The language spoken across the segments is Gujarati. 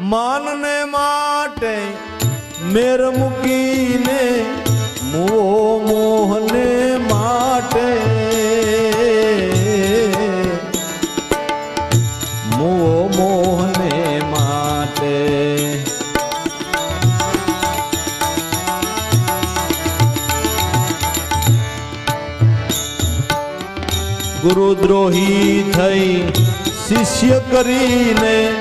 માનને માટે મેર મૂકીને મો મોહને માટે. મો મોહને માટે. ગુરુદ્રોહી થઈ શિષ્ય કરીને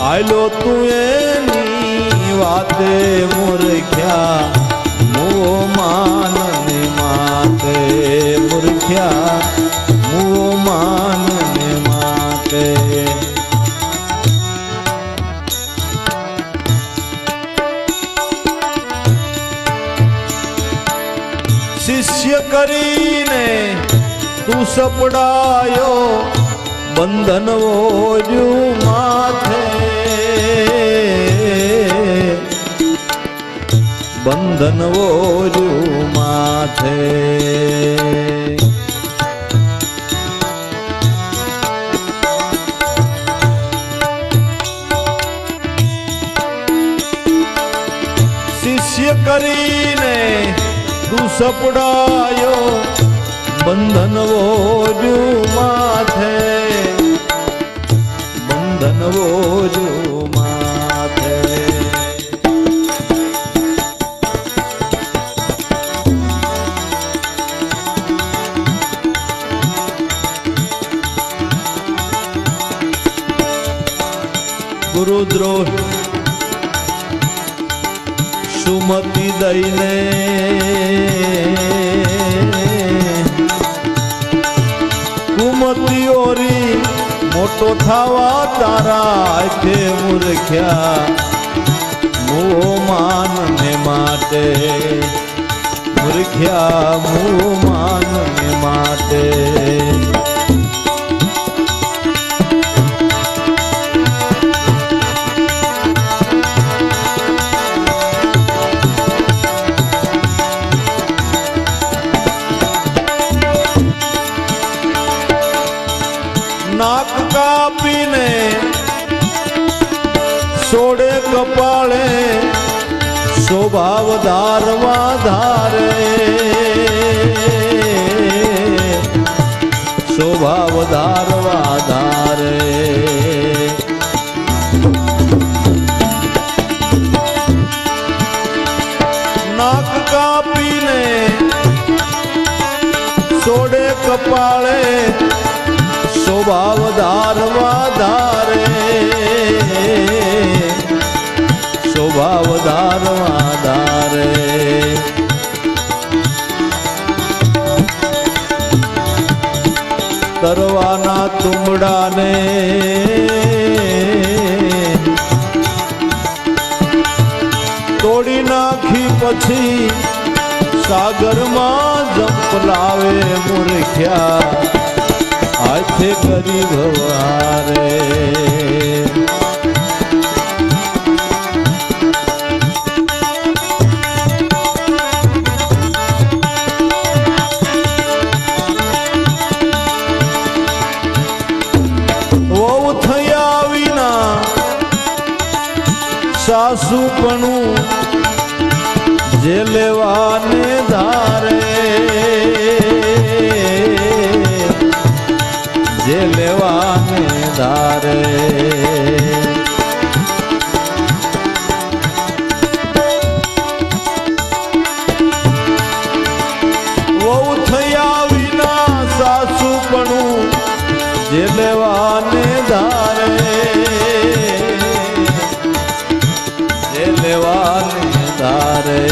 આયલો તું એની વાતે મૂર્ખ્યા મો માનને માતે મૂર્ખ્યા મો માનને માતે. શિષ્ય કરીને તું સપડાયો, બંધન ઓજ્યું માથે બંધન ઓજ્યું માથે. શિષ્ય કરીને તું સપડાયો બંધન ઓજું માથે. બંધન ઓજું ગુરુદ્રોહ સુમતિ દઈને. કુમતી ઓરી, મોટો થવા તારા હાથે મૂર્ખ્યા મો માનને માટે મૂર્ખ્યા મો માનને માટે. સ્વભાવ ધારવા ધારે. સ્વભાવ ધારવા ધારે. નાક કાપીને સોડે કપાળે. સ્વભાવ ધારવા ધારે. તરવાના તોડી નાખી પછી સાગરમાં જંપલાવે મૂર્ખ્યા. હાથે કરી ભવારે. લેવાને ધારે જે લેવાને ધારે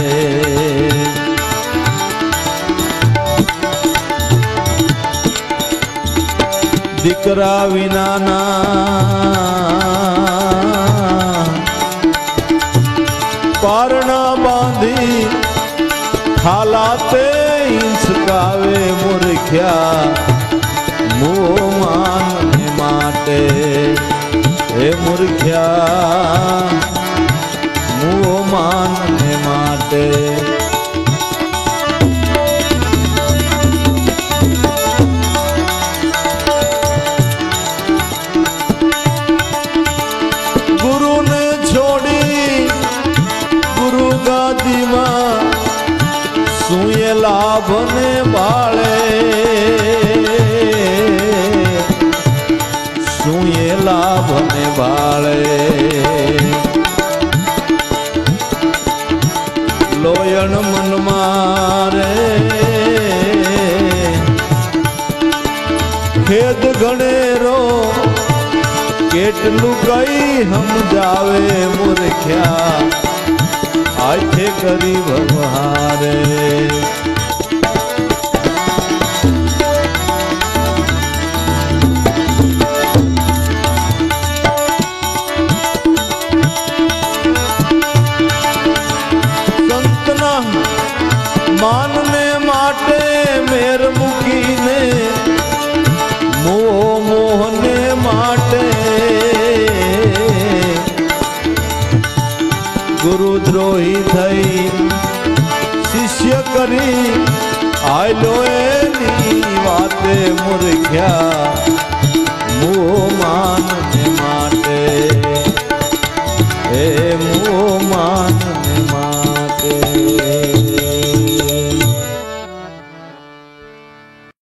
દીકરા વિનાના પારણા બાંધી ખાલા તે હિંસકાવે મૂર્ખ્યા મોહ માનને માટે. હે મૂર્ખ્યા મુઓ માનને માટે. ગુરુને છોડી ગુરુ ગાદીમાં સુએ લાભને બાળે. શું એ લાભને વાળે? લોયણ મન મારે. ખેદ ગણેરો કેટલું કઈ સમજાવે મૂર્ખ્યા? આથે કરી ભવહારે માનને માટે મેર મૂકીને મોહ મોહને માટે. ગુરુદ્રોહી થઈ શિષ્ય કરી આયલો એની વાતે મૂર્ખ્યા.